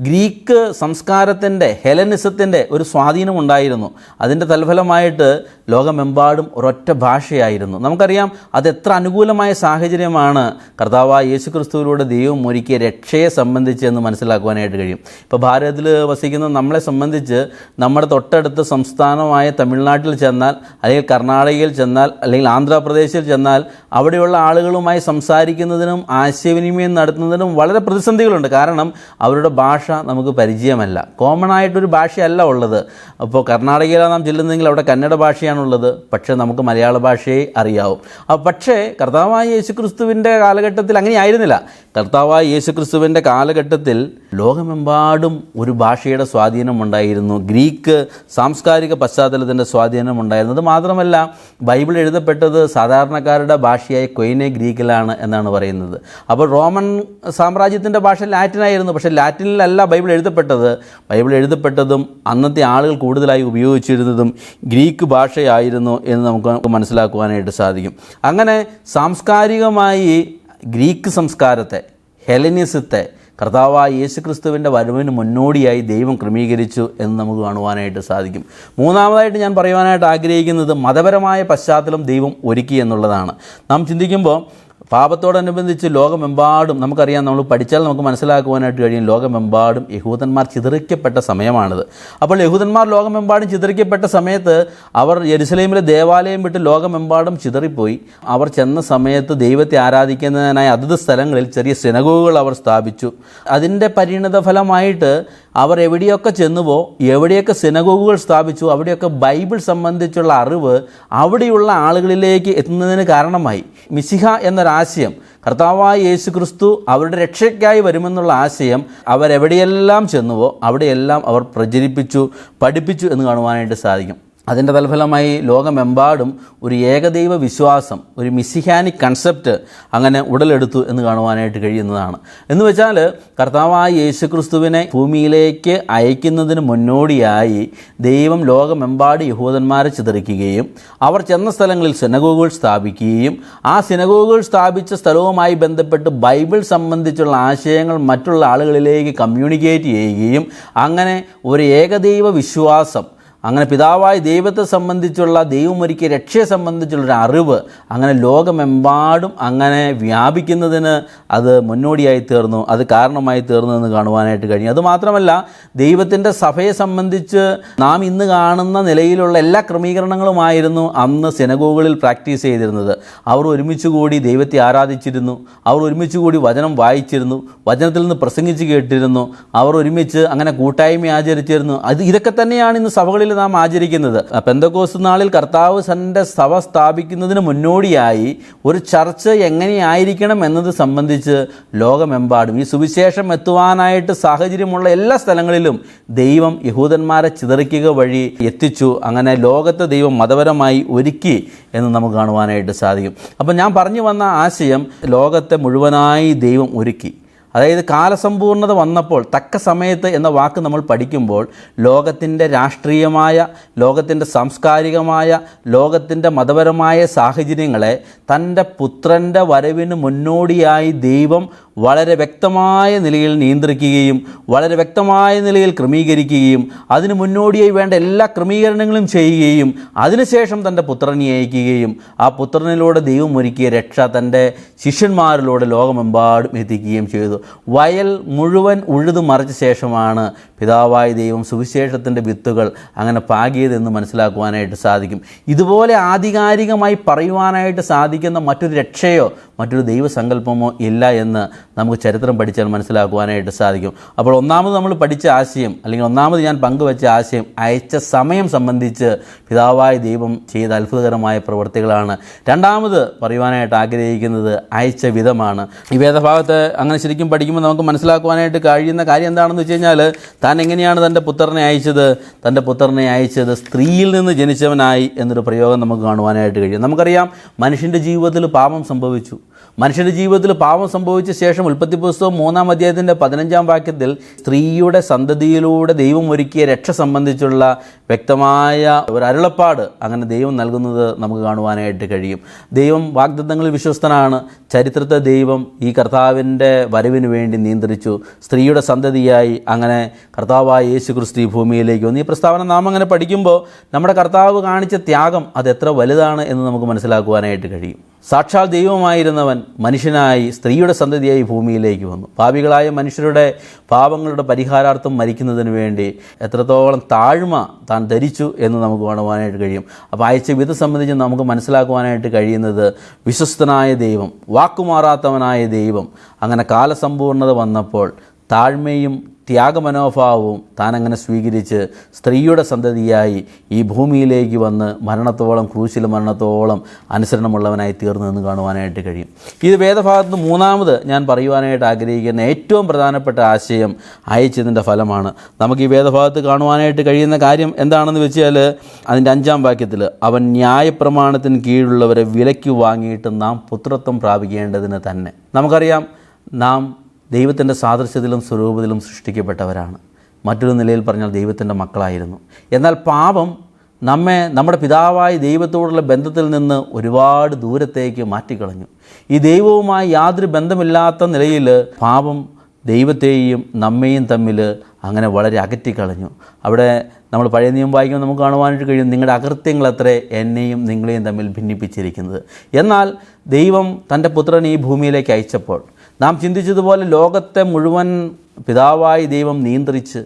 D: ഗ്രീക്ക് സംസ്കാരത്തിന്റെ ഹെലനിസത്തിന്റെ ഒരു സ്വാധീനം ഉണ്ടായിരുന്നു. അതിന്റെ തൽഫലമായിട്ട് ലോകമെമ്പാടും ഒരൊറ്റ ഭാഷയായിരുന്നു. നമുക്കറിയാം അത് എത്ര അനുകൂലമായ സാഹചര്യമാണ് കർത്താവായ യേശു ക്രിസ്തുവിലൂടെ ദൈവം ഒരുക്കിയ രക്ഷയെ സംബന്ധിച്ച് എന്ന് മനസ്സിലാക്കുവാനായിട്ട് കഴിയും. ഇപ്പോൾ ഭാരതത്തിൽ വസിക്കുന്ന നമ്മളെ സംബന്ധിച്ച് നമ്മുടെ തൊട്ടടുത്ത സംസ്ഥാനമായ തമിഴ്നാട്ടിൽ ചെന്നാൽ അല്ലെങ്കിൽ കർണാടകയിൽ ചെന്നാൽ അല്ലെങ്കിൽ ആന്ധ്രാപ്രദേശിൽ ചെന്നാൽ അവിടെയുള്ള ആളുകളുമായി സംസാരിക്കുന്നതിനും ആശയവിനിമയം നടത്തുന്നതിനും വളരെ പ്രതിസന്ധികളുണ്ട്. കാരണം അവരുടെ ഭാഷ നമുക്ക് പരിചയമല്ല. കോമൺ ആയിട്ടൊരു ഭാഷയല്ല ഉള്ളത്. അപ്പോൾ കർണാടകയിലാണ് നാം ചെല്ലുന്നതെങ്കിൽ അവിടെ കന്നഡ ഭാഷയാണുള്ളത്. പക്ഷേ നമുക്ക് മലയാള ഭാഷയെ അറിയാവും. പക്ഷേ കർത്താവായ യേശുക്രിസ്തുവിന്റെ കാലഘട്ടത്തിൽ അങ്ങനെയായിരുന്നില്ല. കർത്താവായ യേശുക്രിസ്തുവിന്റെ കാലഘട്ടത്തിൽ ലോകമെമ്പാടും ഒരു ഭാഷയുടെ സ്വാധീനം ഉണ്ടായിരുന്നു ഗ്രീക്ക് സാംസ്കാരിക പശ്ചാത്തലത്തിന്റെ സ്വാധീനം ഉണ്ടായിരുന്നു അത് മാത്രമല്ല ബൈബിൾ എഴുതപ്പെട്ടത് സാധാരണക്കാരുടെ ഭാഷയായ കൊയിനെ ഗ്രീക്കിലാണ് എന്നാണ് പറയുന്നത്. അപ്പോൾ റോമൻ സാമ്രാജ്യത്തിന്റെ ഭാഷ ലാറ്റിനായിരുന്നു. പക്ഷേ ലാറ്റിനിലല്ല ബൈബിൾ എഴുതപ്പെട്ടത്. ബൈബിൾ എഴുതപ്പെട്ടതും അന്നത്തെ ആളുകൾ കൂടുതലായി ഉപയോഗിച്ചിരുന്നതും ഗ്രീക്ക് ഭാഷയായിരുന്നു എന്ന് നമുക്ക് മനസ്സിലാക്കുവാനായിട്ട് സാധിക്കും. അങ്ങനെ സാംസ്കാരികമായി ഗ്രീക്ക് സംസ്കാരത്തെ ഹെലനിസത്തെ കർത്താവായ യേശു ക്രിസ്തുവിന്റെ വരവിന് മുന്നോടിയായി ദൈവം ക്രമീകരിച്ചു എന്ന് നമുക്ക് കാണുവാനായിട്ട് സാധിക്കും. മൂന്നാമതായിട്ട് ഞാൻ പറയുവാനായിട്ട് ആഗ്രഹിക്കുന്നത് മതപരമായ പശ്ചാത്തലം ദൈവം ഒരുക്കി എന്നുള്ളതാണ്. നാം ചിന്തിക്കുമ്പോൾ പാപത്തോടനുബന്ധിച്ച് ലോകമെമ്പാടും നമുക്കറിയാം നമ്മൾ പഠിച്ചാൽ നമുക്ക് മനസ്സിലാക്കുവാനായിട്ട് കഴിയും ലോകമെമ്പാടും യഹൂദന്മാർ ചിതറിക്കപ്പെട്ട സമയമാണിത്. അപ്പോൾ യഹൂദന്മാർ ലോകമെമ്പാടും ചിതറിക്കപ്പെട്ട സമയത്ത് അവർ യെരുസലേമിലെ ദേവാലയം വിട്ട് ലോകമെമ്പാടും ചിതറിപ്പോയി. അവർ ചെന്ന സമയത്ത് ദൈവത്തെ ആരാധിക്കുന്നതിനായി അതത് സ്ഥലങ്ങളിൽ ചെറിയ സിനഗോഗുകൾ അവർ സ്ഥാപിച്ചു. അതിന്റെ പരിണിത ഫലമായിട്ട് അവർ എവിടെയൊക്കെ ചെന്നുവോ എവിടെയൊക്കെ സിനഗോഗുകൾ സ്ഥാപിച്ചു അവിടെയൊക്കെ ബൈബിൾ സംബന്ധിച്ചുള്ള അറിവ് അവിടെയുള്ള ആളുകളിലേക്ക് എത്തുന്നതിന് കാരണമായി. മിശിഹ എന്നൊരാശയം കർത്താവായ യേശു ക്രിസ്തു അവരുടെ രക്ഷയ്ക്കായി വരുമെന്നുള്ള ആശയം അവരെവിടെയെല്ലാം ചെന്നുവോ അവിടെയെല്ലാം അവർ പ്രചരിപ്പിച്ചു പഠിപ്പിച്ചു എന്ന് കാണുവാനായിട്ട് സാധിക്കും. അതിന്റെ തൽഫലമായി ലോകമെമ്പാടും ഒരു ഏകദൈവ വിശ്വാസം ഒരു മിസിഹാനിക് കൺസെപ്റ്റ് അങ്ങനെ ഉടലെടുത്തു എന്ന് കാണുവാനായിട്ട് കഴിയുന്നതാണ്. എന്ന് വെച്ചാൽ കർത്താവായ യേശുക്രിസ്തുവിനെ ഭൂമിയിലേക്ക് അയക്കുന്നതിന് മുന്നോടിയായി ദൈവം ലോകമെമ്പാട് യഹൂദന്മാരെ ചിതറിക്കുകയും അവർ ചെന്ന സ്ഥലങ്ങളിൽ സിനഗോഗുകൾ സ്ഥാപിക്കുകയും ആ സിനഗോഗുകൾ സ്ഥാപിച്ച സ്ഥലവുമായി ബന്ധപ്പെട്ട് ബൈബിൾ സംബന്ധിച്ചുള്ള ആശയങ്ങൾ മറ്റുള്ള ആളുകളിലേക്ക് കമ്മ്യൂണിക്കേറ്റ് ചെയ്യുകയും അങ്ങനെ ഒരു ഏകദൈവ വിശ്വാസം അങ്ങനെ പിതാവായ ദൈവത്തെ സംബന്ധിച്ചുള്ള ദൈവമൊരുക്കിയ രക്ഷയെ സംബന്ധിച്ചുള്ളൊരു അറിവ് അങ്ങനെ ലോകമെമ്പാടും അങ്ങനെ വ്യാപിക്കുന്നതിന് അത് മുന്നോടിയായി തീർന്നു. അത് കാരണമായി തീർന്നു എന്ന് കാണുവാനായിട്ട് കഴിഞ്ഞു. അതുമാത്രമല്ല ദൈവത്തിന്റെ സഭയെ സംബന്ധിച്ച് നാം ഇന്ന് കാണുന്ന നിലയിലുള്ള എല്ലാ ക്രമീകരണങ്ങളുമായിരുന്നു അന്ന് സിനഗോകളിൽ പ്രാക്ടീസ് ചെയ്തിരുന്നത്. അവർ ഒരുമിച്ച് കൂടി ദൈവത്തെ ആരാധിച്ചിരുന്നു. അവർ ഒരുമിച്ച് കൂടി വചനം വായിച്ചിരുന്നു. വചനത്തിൽ നിന്ന് പ്രസംഗിച്ച് കേട്ടിരുന്നു. അവർ ഒരുമിച്ച് അങ്ങനെ കൂട്ടായ്മ ആചരിച്ചിരുന്നു. അത് ഇതൊക്കെ തന്നെയാണ് ഇന്ന് സഭകളിൽ നാം ആചരിക്കുന്നത്. പെന്തക്കോസ് നാളിൽ കർത്താവ് തന്റെ സഭ സ്ഥാപിക്കുന്നതിന് മുന്നോടിയായി ഒരു ചർച്ച് എങ്ങനെയായിരിക്കണം എന്നത് സംബന്ധിച്ച് ലോകമെമ്പാടും ഈ സുവിശേഷം എത്തുവാനായിട്ട് സാഹചര്യമുള്ള എല്ലാ സ്ഥലങ്ങളിലും ദൈവം യഹൂദന്മാരെ ചിതറിക്കുക വഴി എത്തിച്ചു. അങ്ങനെ ലോകത്തെ ദൈവം മതപരമായി ഒരുക്കി എന്ന് നമുക്ക് കാണുവാനായിട്ട് സാധിക്കും. അപ്പം ഞാൻ പറഞ്ഞു വന്ന ആശയം ലോകത്തെ മുഴുവനായി ദൈവം ഒരുക്കി. അതായത് കാലസമ്പൂർണത വന്നപ്പോൾ തക്ക സമയത്ത് എന്ന വാക്ക് നമ്മൾ പഠിക്കുമ്പോൾ ലോകത്തിന്റെ രാഷ്ട്രീയമായ ലോകത്തിന്റെ സാംസ്കാരികമായ ലോകത്തിന്റെ മതപരമായ സാഹചര്യങ്ങളെ തന്റെ പുത്രന്റെ വരവിന് മുന്നോടിയായി ദൈവം വളരെ വ്യക്തമായ നിലയിൽ നിയന്ത്രിക്കുകയും വളരെ വ്യക്തമായ നിലയിൽ ക്രമീകരിക്കുകയും അതിന് മുന്നോടിയായി വേണ്ട എല്ലാ ക്രമീകരണങ്ങളും ചെയ്യുകയും അതിനുശേഷം തന്റെ പുത്രനെ അയക്കുകയും ആ പുത്രനിലൂടെ ദൈവം ഒരുക്കിയ രക്ഷ തന്റെ ശിഷ്യന്മാരിലൂടെ ലോകമെമ്പാടും എത്തിക്കുകയും ചെയ്തു. വയൽ മുഴുവൻ ഉഴുതു മറിച്ച ശേഷമാണ് പിതാവായ ദൈവം സുവിശേഷത്തിന്റെ വിത്തുകൾ അങ്ങനെ പാകിയതെന്ന് മനസ്സിലാക്കുവാനായിട്ട് സാധിക്കും. ഇതുപോലെ ആധികാരികമായി പറയുവാനായിട്ട് സാധിക്കുന്ന മറ്റൊരു രക്ഷയോ മറ്റൊരു ദൈവസങ്കല്പമോ ഇല്ല എന്ന് നമുക്ക് ചരിത്രം പഠിച്ചാൽ മനസ്സിലാക്കുവാനായിട്ട് സാധിക്കും. അപ്പോൾ ഒന്നാമത് നമ്മൾ പഠിച്ച ആശയം അല്ലെങ്കിൽ ഒന്നാമത് ഞാൻ പങ്കുവച്ച ആശയം അയച്ച സമയം സംബന്ധിച്ച് പിതാവായ ദൈവം ചെയ്ത അത്ഭുതകരമായ പ്രവൃത്തികളാണ് രണ്ടാമത് പറയുവാനായിട്ട് ആഗ്രഹിക്കുന്നത് അയച്ച വിധമാണ്. ഈ വേദഭാഗത്ത് അങ്ങനെ ശരിക്കും പഠിക്കുമ്പോൾ നമുക്ക് മനസ്സിലാക്കുവാനായിട്ട് കഴിയുന്ന കാര്യം എന്താണെന്ന് വെച്ച് കഴിഞ്ഞാൽ താൻ എങ്ങനെയാണ് തന്റെ പുത്രനെ അയച്ചത്? തന്റെ പുത്രനെ അയച്ചത് സ്ത്രീയിൽ നിന്ന് ജനിച്ചവനായി എന്നൊരു പ്രയോഗം നമുക്ക് കാണുവാനായിട്ട് കഴിയും. നമുക്കറിയാം മനുഷ്യന്റെ ജീവിതത്തിൽ പാപം സംഭവിച്ചു. മനുഷ്യന്റെ ജീവിതത്തിൽ പാപം സംഭവിച്ച ശേഷം ഉൽപ്പത്തി പുസ്തകം മൂന്നാം അധ്യായത്തിന്റെ പതിനഞ്ചാം വാക്യത്തിൽ സ്ത്രീയുടെ സന്തതിയിലൂടെ ദൈവം ഒരുക്കിയ രക്ഷ സംബന്ധിച്ചുള്ള വ്യക്തമായ ഒരു അരുളപ്പാട് അങ്ങനെ ദൈവം നൽകുന്നത് നമുക്ക് കാണുവാനായിട്ട് കഴിയും. ദൈവം വാഗ്ദത്തങ്ങളിൽ വിശ്വസ്തനാണ്. ചരിത്രത്തെ ദൈവം ഈ കർത്താവിന്റെ വരവിന് വേണ്ടി നിയന്ത്രിച്ചു. സ്ത്രീയുടെ സന്തതിയായി അങ്ങനെ കർത്താവായ യേശു ക്രിസ്തു ഭൂമിയിലേക്ക് വന്നു. ഈ പ്രസ്താവന നാം അങ്ങനെ പഠിക്കുമ്പോൾ നമ്മുടെ കർത്താവ് കാണിച്ച ത്യാഗം അത് എത്ര വലുതാണ് എന്ന് നമുക്ക് മനസ്സിലാക്കുവാനായിട്ട് കഴിയും. സാക്ഷാൽ ദൈവമായിരുന്നവൻ മനുഷ്യനായി സ്ത്രീയുടെ സന്തതിയായി ഭൂമിയിലേക്ക് വന്നു. പാപികളായ മനുഷ്യരുടെ പാപങ്ങളുടെ പരിഹാരാർത്ഥം മരിക്കുന്നതിന് വേണ്ടി എത്രത്തോളം താഴ്മ താൻ ധരിച്ചു എന്ന് നമുക്ക് കാണുവാനായിട്ട് കഴിയും. അപ്പോൾ അയച്ച വിധ സംബന്ധിച്ച് നമുക്ക് മനസ്സിലാക്കുവാനായിട്ട് കഴിയുന്നത് വിശ്വസ്തനായ ദൈവം വാക്കുമാറാത്തവനായ ദൈവം. അങ്ങനെ കാലസമ്പൂർണത വന്നപ്പോൾ താഴ്മയും ത്യാഗമനോഭാവവും താനങ്ങനെ സ്വീകരിച്ച് സ്ത്രീയുടെ സന്തതിയായി ഈ ഭൂമിയിലേക്ക് വന്ന് മരണത്തോളം ക്രൂശിൽ മരണത്തോളം അനുസരണമുള്ളവനായി തീർന്നു എന്ന് കാണുവാനായിട്ട് കഴിയും. ഇത് വേദഭാഗത്ത് മൂന്നാമത് ഞാൻ പറയുവാനായിട്ട് ആഗ്രഹിക്കുന്ന ഏറ്റവും പ്രധാനപ്പെട്ട ആശയം അയച്ചതിന്റെ ഫലമാണ്. നമുക്ക് ഈ വേദഭാഗത്ത് കാണുവാനായിട്ട് കഴിയുന്ന കാര്യം എന്താണെന്ന് വെച്ചാൽ അതിന്റെ അഞ്ചാം വാക്യത്തിൽ അവൻ ന്യായപ്രമാണത്തിന് കീഴിലുള്ളവരെ വിലയ്ക്ക് വാങ്ങിയിട്ട് നാം പുത്രത്വം പ്രാപിക്കേണ്ടതിന് തന്നെ. നമുക്കറിയാം നാം ദൈവത്തിന്റെ സാദൃശ്യത്തിലും സ്വരൂപത്തിലും സൃഷ്ടിക്കപ്പെട്ടവരാണ്. മറ്റൊരു നിലയിൽ പറഞ്ഞാൽ ദൈവത്തിന്റെ മക്കളായിരുന്നു. എന്നാൽ പാപം നമ്മെ നമ്മുടെ പിതാവായ ദൈവത്തോടുള്ള ബന്ധത്തിൽ നിന്ന് ഒരുപാട് ദൂരത്തേക്ക് മാറ്റിക്കളഞ്ഞു. ഈ ദൈവവുമായി യാതൊരു ബന്ധമില്ലാത്ത നിലയിൽ പാപം ദൈവത്തെയും നമ്മെയും തമ്മിൽ അങ്ങനെ വളരെ അകറ്റിക്കളഞ്ഞു. അവിടെ നമ്മൾ പഴയ നിയമം വായിക്കുമ്പോൾ നമുക്ക് കാണുവാനായിട്ട് കഴിയും നിങ്ങളുടെ അകൃത്യങ്ങൾ അത്രേ എന്നെയും നിങ്ങളെയും തമ്മിൽ ഭിന്നിപ്പിച്ചിരിക്കുന്നത്. എന്നാൽ ദൈവം തന്റെ പുത്രൻ ഈ ഭൂമിയിലേക്ക് അയച്ചപ്പോൾ നാം ചിന്തിച്ചതുപോലെ ലോകത്തെ മുഴുവൻ പിതാവായി ദൈവം നിയന്ത്രിച്ച്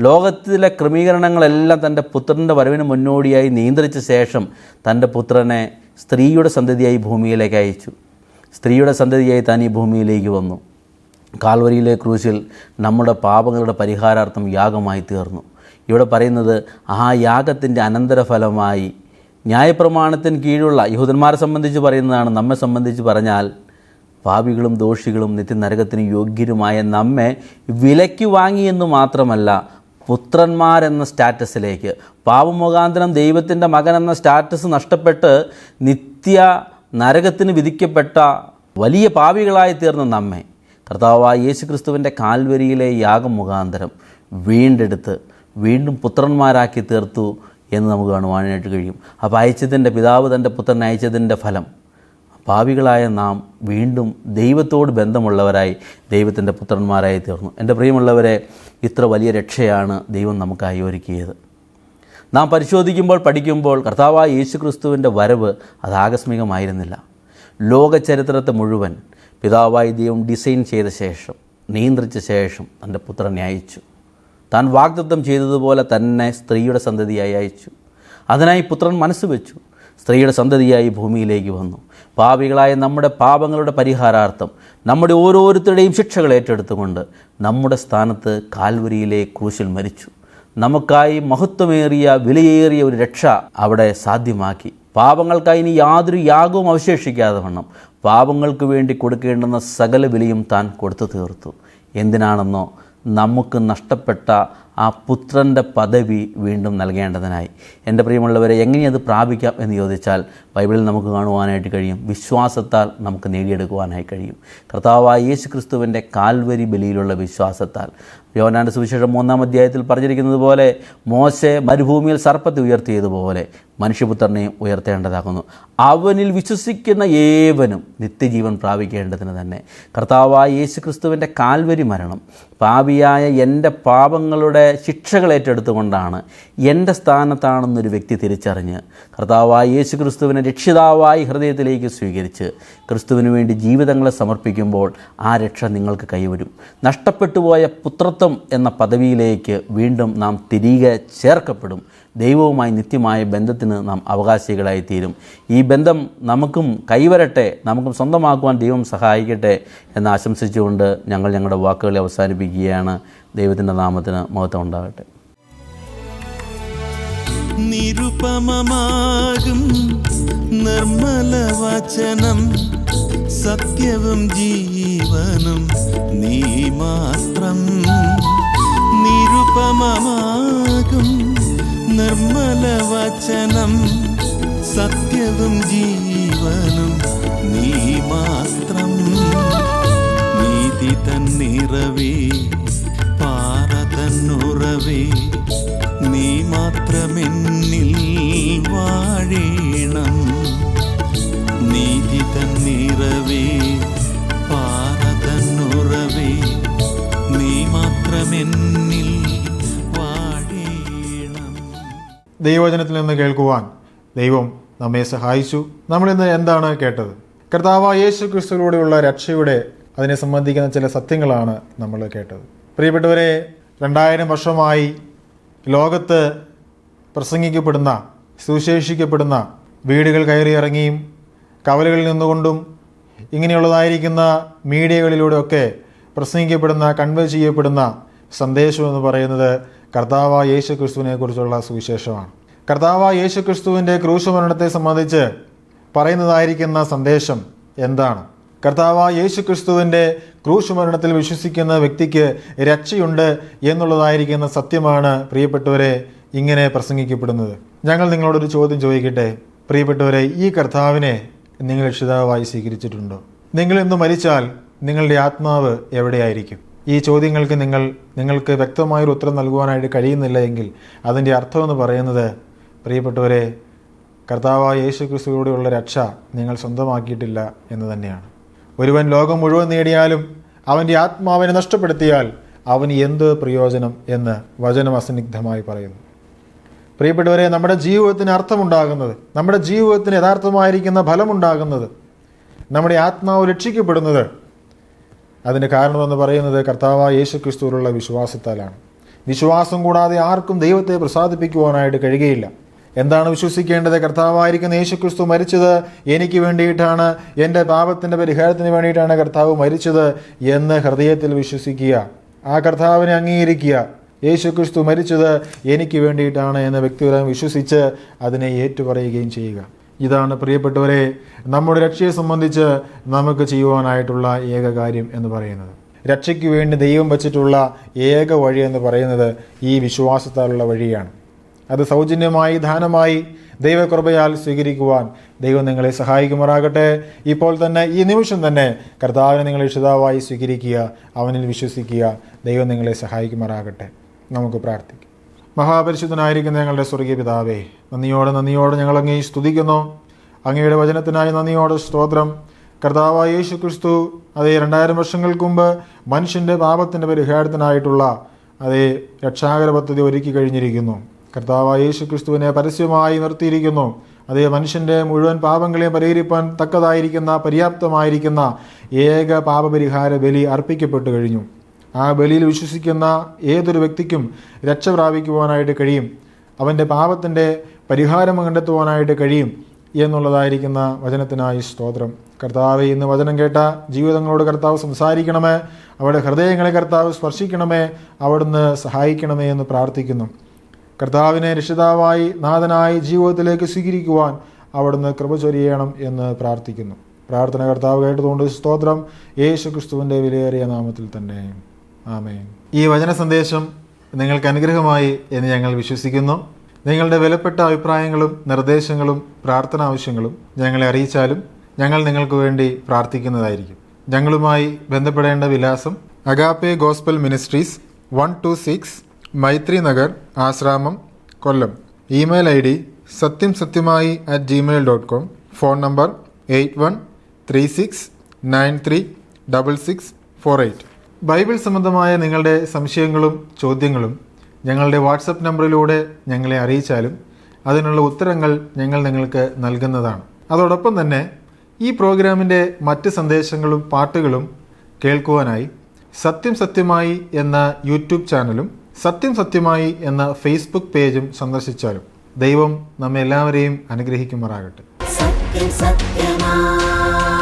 D: ലോകത്തിലെ ക്രമീകരണങ്ങളെല്ലാം തന്റെ പുത്രന്റെ വരവിന് മുന്നോടിയായി നിയന്ത്രിച്ച ശേഷം തന്റെ പുത്രനെ സ്ത്രീയുടെ സന്തതിയായി ഭൂമിയിലേക്ക് അയച്ചു. സ്ത്രീയുടെ സന്തതിയായി താൻ ഈ ഭൂമിയിലേക്ക് വന്നു. കാൽവരിയിലെ ക്രൂശിൽ നമ്മുടെ പാപങ്ങളുടെ പരിഹാരാർത്ഥം യാഗമായി തീർന്നു. ഇവിടെ പറയുന്നത് ആ യാഗത്തിന്റെ അനന്തരഫലമായി ന്യായപ്രമാണത്തിന് കീഴുള്ള യഹൂദന്മാരെ സംബന്ധിച്ച് പറയുന്നതാണ് നമ്മെ സംബന്ധിച്ച് പറഞ്ഞാൽ പാപികളും ദോഷികളും നിത്യനരകത്തിന് യോഗ്യരുമായ നമ്മെ വിലയ്ക്ക് വാങ്ങിയെന്ന് മാത്രമല്ല പുത്രന്മാരെന്ന സ്റ്റാറ്റസിലേക്ക് പാപമുഖാന്തരം ദൈവത്തിന്റെ മകൻ എന്ന സ്റ്റാറ്റസ് നഷ്ടപ്പെട്ട് നിത്യ നരകത്തിന് വിധിക്കപ്പെട്ട വലിയ പാപികളായി തീർന്ന നമ്മെ കർത്താവായ യേശു ക്രിസ്തുവിന്റെ കാൽവരിയിലെ യാഗം മുഖാന്തരം വീണ്ടെടുത്ത് വീണ്ടും പുത്രന്മാരാക്കി തീർത്തു എന്ന് നമുക്ക് കാണുവാനായിട്ട് കഴിയും. അപ്പോൾ അയച്ചതിന്റെ പിതാവ് തന്റെ പുത്രനെ അയച്ചതിന്റെ ഫലം പാവികളായ നാം വീണ്ടും ദൈവത്തോട് ബന്ധമുള്ളവരായി ദൈവത്തിന്റെ പുത്രന്മാരായി തീർന്നു. എന്റെ പ്രിയമുള്ളവരെ ഇത്ര വലിയ രക്ഷയാണ് ദൈവം നമുക്കായി ഒരുക്കിയത്. നാം പരിശോധിക്കുമ്പോൾ പഠിക്കുമ്പോൾ കർത്താവായ യേശു ക്രിസ്തുവിന്റെ വരവ് അത് ആകസ്മികമായിരുന്നില്ല. ലോക ചരിത്രത്തെ മുഴുവൻ പിതാവായി ദൈവം ഡിസൈൻ ചെയ്ത ശേഷം നിയന്ത്രിച്ച ശേഷം തന്റെ പുത്രനെ അയച്ചു. താൻ വാഗ്ദത്തം ചെയ്തതുപോലെ തന്നെ സ്ത്രീയുടെ സന്തതിയായി അയച്ചു. അതിനായി പുത്രൻ മനസ്സ് വെച്ചു. സ്ത്രീയുടെ സന്തതിയായി ഭൂമിയിലേക്ക് വന്നു. പാപികളായ നമ്മുടെ പാപങ്ങളുടെ പരിഹാരാർത്ഥം നമ്മുടെ ഓരോരുത്തരുടെയും ശിക്ഷകൾ ഏറ്റെടുത്തുകൊണ്ട് നമ്മുടെ സ്ഥാനത്ത് കാൽവരിയിലെ ക്രൂശിൽ മരിച്ചു. നമുക്കായി മഹത്വമേറിയ വിലയേറിയ ഒരു രക്ഷ അവിടെ സാധ്യമാക്കി. പാപങ്ങൾക്കായി ഇനി യാതൊരു യാഗവും അവശേഷിക്കാതെ വണ്ണം. പാപങ്ങൾക്ക് വേണ്ടി കൊടുക്കേണ്ടുന്ന സകല വിലയും താൻ കൊടുത്തു തീർത്തു. എന്തിനാണെന്നോ? നമുക്ക് നഷ്ടപ്പെട്ട ആ പുത്രന്റെ പദവി വീണ്ടും നൽകേണ്ടതിനായി. എന്റെ പ്രിയമുള്ളവരെ എങ്ങനെ അത് പ്രാപിക്കാം എന്ന് ചോദിച്ചാൽ ബൈബിളിൽ നമുക്ക് കാണുവാനായിട്ട് കഴിയും. വിശ്വാസത്താൽ നമുക്ക് നേടിയെടുക്കുവാനായി കഴിയും. കർത്താവായ യേശു ക്രിസ്തുവിന്റെ കാൽവരി ബലിയിലുള്ള വിശ്വാസത്താൽ. യോനാന്റെ സുവിശേഷം മൂന്നാം അധ്യായത്തിൽ പറഞ്ഞിരിക്കുന്നത് പോലെ മോശെ മരുഭൂമിയിൽ സർപ്പത്തെ ഉയർത്തിയതുപോലെ മനുഷ്യപുത്രനെയും ഉയർത്തേണ്ടതാകുന്നു. അവനിൽ വിശ്വസിക്കുന്ന ഏവനും നിത്യജീവൻ പ്രാപിക്കേണ്ടതിന് തന്നെ. കർത്താവായ യേശു ക്രിസ്തുവിന്റെ കാൽവരി മരണം പാപിയായ എന്റെ പാപങ്ങളുടെ ശിക്ഷകൾ ഏറ്റെടുത്തുകൊണ്ടാണ് എന്റെ സ്ഥാനത്താണെന്നൊരു വ്യക്തി തിരിച്ചറിഞ്ഞ് കർത്താവായ യേശു ക്രിസ്തുവിനെ രക്ഷിതാവായി ഹൃദയത്തിലേക്ക് സ്വീകരിച്ച് ക്രിസ്തുവിന് വേണ്ടി ജീവിതങ്ങളെ സമർപ്പിക്കുമ്പോൾ ആ രക്ഷ നിങ്ങൾക്ക് കൈവരും. നഷ്ടപ്പെട്ടു പോയ പുത്രത്വം എന്ന പദവിയിലേക്ക് വീണ്ടും നാം തിരികെ ചേർക്കപ്പെടും. ദൈവവുമായി നിത്യമായ ബന്ധത്തിന് നാം അവകാശികളായി തീരും. ഈ ബന്ധം നമുക്കും കൈവരട്ടെ നമുക്കും സ്വന്തമാക്കുവാൻ ദൈവം സഹായിക്കട്ടെ എന്ന് ആശംസിച്ചുകൊണ്ട് ഞങ്ങൾ ഞങ്ങളുടെ വാക്കുകളെ അവസാനിപ്പിക്കുകയാണ്. ദൈവത്തിന്റെ നാമത്തിന് മഹത്വം ഉണ്ടാകട്ടെ.
A: നിരുപമമാകും നിർമ്മല വചനം സത്യവും ജീവനും നീ മാത്രം. നിരുപമമാകും നിർമ്മല വചനം സത്യവും ജീവനും നീ മാത്രം. നീതി തന്നിറവേ പാറ തന്നുറവേ നീ മാത്രമെന്നിൽ വാഴേണം. നീതി തന്നിറവേ പാറ തന്നുറവേ നീ മാത്രമെന്നിൽ
C: ദൈവവചനത്തിൽ നിന്ന് കേൾക്കുവാൻ ദൈവം നമ്മെ സഹായിച്ചു. നമ്മളിന്ന് എന്താണ് കേട്ടത്? കർത്താവ് യേശു ക്രിസ്തുവിലൂടെയുള്ള രക്ഷയുടെ അതിനെ സംബന്ധിക്കുന്ന ചില സത്യങ്ങളാണ് നമ്മൾ കേട്ടത്. പ്രിയപ്പെട്ടവരെ രണ്ടായിരം വർഷമായി ലോകത്ത് പ്രസംഗിക്കപ്പെടുന്ന സുശേഷിക്കപ്പെടുന്ന വീടുകൾ കയറിയിറങ്ങിയും കവലുകളിൽ നിന്നുകൊണ്ടും ഇങ്ങനെയുള്ളതായിരിക്കുന്ന മീഡിയകളിലൂടെയൊക്കെ പ്രസംഗിക്കപ്പെടുന്ന കൺവേ ചെയ്യപ്പെടുന്ന സന്ദേശം എന്ന് പറയുന്നത് കർത്താവ് യേശു ക്രിസ്തുവിനെ കുറിച്ചുള്ള സുവിശേഷമാണ്. കർത്താവ് യേശു ക്രിസ്തുവിന്റെ ക്രൂശുമരണത്തെ സംബന്ധിച്ച് പറയുന്നതായിരിക്കുന്ന സന്ദേശം എന്താണ്? കർത്താവ് യേശു ക്രിസ്തുവിന്റെ ക്രൂശുമരണത്തിൽ വിശ്വസിക്കുന്ന വ്യക്തിക്ക് രക്ഷയുണ്ട് എന്നുള്ളതായിരിക്കുന്ന സത്യമാണ് പ്രിയപ്പെട്ടവരെ ഇങ്ങനെ പ്രസംഗിക്കപ്പെടുന്നത്. ഞങ്ങൾ നിങ്ങളോടൊരു ചോദ്യം ചോദിക്കട്ടെ? പ്രിയപ്പെട്ടവരെ ഈ കർത്താവിനെ നിങ്ങൾ രക്ഷിതാവായി സ്വീകരിച്ചിട്ടുണ്ടോ? നിങ്ങൾ ഇന്ന് മരിച്ചാൽ നിങ്ങളുടെ ആത്മാവ് എവിടെയായിരിക്കും? ഈ ചോദ്യങ്ങൾക്ക് നിങ്ങൾ നിങ്ങൾക്ക് വ്യക്തമായൊരു ഉത്തരം നൽകുവാനായിട്ട് കഴിയുന്നില്ല എങ്കിൽ അതിന്റെ അർത്ഥമെന്ന് പറയുന്നത് പ്രിയപ്പെട്ടവരെ കർത്താവായ യേശു ക്രിസ്തുവിലൂടെയുള്ള രക്ഷ നിങ്ങൾ സ്വന്തമാക്കിയിട്ടില്ല എന്ന് തന്നെയാണ്. ഒരുവൻ ലോകം മുഴുവൻ നേടിയാലും അവന്റെ ആത്മാവിനെ നഷ്ടപ്പെടുത്തിയാൽ അവന് എന്ത് പ്രയോജനം എന്ന് വചനം അസന്നിഗ്ധമായി പറയുന്നു. പ്രിയപ്പെട്ടവരെ നമ്മുടെ ജീവിതത്തിന് അർത്ഥമുണ്ടാകുന്നത് നമ്മുടെ ജീവിതത്തിന് യഥാർത്ഥമായിരിക്കുന്ന ഫലമുണ്ടാകുന്നത് നമ്മുടെ ആത്മാവ് രക്ഷിക്കപ്പെടുന്നത് അതിന് കാരണമെന്ന് പറയുന്നത് കർത്താവായ യേശു ക്രിസ്തുവിലുള്ള വിശ്വാസത്താലാണ്. വിശ്വാസം കൂടാതെ ആർക്കും ദൈവത്തെ പ്രസാദിപ്പിക്കുവാനായിട്ട് കഴിയുകയില്ല. എന്താണ് വിശ്വസിക്കേണ്ടത്? കർത്താവായിരിക്കുന്ന യേശു ക്രിസ്തു മരിച്ചത് എനിക്ക് വേണ്ടിയിട്ടാണ് എന്റെ പാപത്തിന്റെ പരിഹാരത്തിന് വേണ്ടിയിട്ടാണ് കർത്താവ് മരിച്ചത് എന്ന് ഹൃദയത്തിൽ വിശ്വസിക്കുക. ആ കർത്താവിനെ അംഗീകരിക്കുക. യേശു ക്രിസ്തു മരിച്ചത് എനിക്ക് വേണ്ടിയിട്ടാണ് എന്ന് വ്യക്തിപരം വിശ്വസിച്ച് അതിനെ ഏറ്റുപറയുകയും ചെയ്യുക. ഇതാണ് പ്രിയപ്പെട്ടവരെ നമ്മുടെ രക്ഷയെ സംബന്ധിച്ച് നമുക്ക് ചെയ്യുവാനായിട്ടുള്ള ഏക കാര്യം എന്ന് പറയുന്നത്. രക്ഷയ്ക്ക് വേണ്ടി ദൈവം വച്ചിട്ടുള്ള ഏക വഴി എന്ന് പറയുന്നത് ഈ വിശ്വാസത്താലുള്ള വഴിയാണ്. അത് സൗജന്യമായി ദാനമായി ദൈവകൃപയാൽ സ്വീകരിക്കുവാൻ ദൈവം നിങ്ങളെ സഹായിക്കുമാറാകട്ടെ. ഇപ്പോൾ തന്നെ ഈ നിമിഷം തന്നെ കർത്താവിനെ നിങ്ങൾ ഇഷിതാവായി സ്വീകരിക്കുക അവനിൽ വിശ്വസിക്കുക ദൈവം നിങ്ങളെ സഹായിക്കുമാറാകട്ടെ. നമുക്ക് പ്രാർത്ഥിക്കാം. മഹാപരിശുദ്ധനായിരിക്കുന്ന ഞങ്ങളുടെ സ്വർഗീയ പിതാവേ നന്ദിയോടെ നന്ദിയോടെ ഞങ്ങൾ അങ്ങേ സ്തുതിക്കുന്നു. അങ്ങയുടെ വചനത്തിനായി നന്ദിയോടെ സ്തോത്രം. കർത്താവായ യേശു ക്രിസ്തു അതേ രണ്ടായിരം വർഷങ്ങൾക്ക് മുമ്പ് മനുഷ്യന്റെ പാപത്തിന്റെ പരിഹാരത്തിനായിട്ടുള്ള അതേ രക്ഷാകര പദ്ധതി ഒരുക്കി കഴിഞ്ഞിരിക്കുന്നു. കർത്താവായ യേശു ക്രിസ്തുവിനെ പരസ്യമായി നിർത്തിയിരിക്കുന്നു. അതേ മനുഷ്യന്റെ മുഴുവൻ പാപങ്ങളെയും പരിഹരിപ്പാൻ തക്കതായിരിക്കുന്ന പര്യാപ്തമായിരിക്കുന്ന ഏക പാപപരിഹാര ബലി അർപ്പിക്കപ്പെട്ടു കഴിഞ്ഞു. ആ ബലിയിൽ വിശ്വസിക്കുന്ന ഏതൊരു വ്യക്തിക്കും രക്ഷ പ്രാപിക്കുവാനായിട്ട് കഴിയും. അവന്റെ പാപത്തിന്റെ പരിഹാരം കണ്ടെത്തുവാനായിട്ട് കഴിയും എന്നുള്ളതായിരിക്കുന്ന വചനത്തിനായി സ്തോത്രം. കർത്താവ് ഇന്ന് വചനം കേട്ട ജീവിതങ്ങളോട് കർത്താവ് സംസാരിക്കണമേ. അവരുടെ ഹൃദയങ്ങളെ കർത്താവ് സ്പർശിക്കണമേ. അവിടുന്ന് സഹായിക്കണമേ എന്ന് പ്രാർത്ഥിക്കുന്നു. കർത്താവിനെ രക്ഷിതാവായി നാഥനായി ജീവിതത്തിലേക്ക് സ്വീകരിക്കുവാൻ അവിടുന്ന് കൃപ ചൊരിയണം എന്ന് പ്രാർത്ഥിക്കുന്നു. പ്രാർത്ഥന കർത്താവ് കേട്ടതുകൊണ്ട് സ്തോത്രം. യേശു ക്രിസ്തുവിന്റെ വിലയേറിയ നാമത്തിൽ തന്നെ. ആമേൻ. ഈ വചന സന്ദേശം നിങ്ങൾക്ക് അനുഗ്രഹമായി എന്ന് ഞങ്ങൾ വിശ്വസിക്കുന്നു. നിങ്ങളുടെ വിലപ്പെട്ട അഭിപ്രായങ്ങളും നിർദ്ദേശങ്ങളും പ്രാർത്ഥന ആവശ്യങ്ങളും ഞങ്ങളെ അറിയിച്ചാലും ഞങ്ങൾ നിങ്ങൾക്ക് വേണ്ടി പ്രാർത്ഥിക്കുന്നതായിരിക്കും. ഞങ്ങളുമായി ബന്ധപ്പെടേണ്ട വിലാസം Agape gospel ministries one two six Maithri Nagar Asramam Kollam. Email I D സത്യം സത്യമായി at gmail dot com. Phone number eight one three six nine three double six four eight. Bible സംബന്ധമായ നിങ്ങളുടെ സംശയങ്ങളും ചോദ്യങ്ങളും ഞങ്ങളുടെ വാട്സപ്പ് നമ്പറിലൂടെ ഞങ്ങളെ അറിയിച്ചാലും അതിനുള്ള ഉത്തരങ്ങൾ ഞങ്ങൾ നിങ്ങൾക്ക് നൽകുന്നതാണ്. അതോടൊപ്പം തന്നെ ഈ പ്രോഗ്രാമിന്റെ മറ്റ് സന്ദേശങ്ങളും പാട്ടുകളും കേൾക്കുവാനായി സത്യം സത്യമായി എന്ന യൂട്യൂബ് ചാനലും സത്യം സത്യമായി എന്ന ഫേസ്ബുക്ക് പേജും സന്ദർശിച്ചാലും ദൈവം നമ്മെല്ലാവരെയും അനുഗ്രഹിക്കുമാറാകട്ടെ.
B: സത്യം സത്യമായി സത്യം സത്യമാ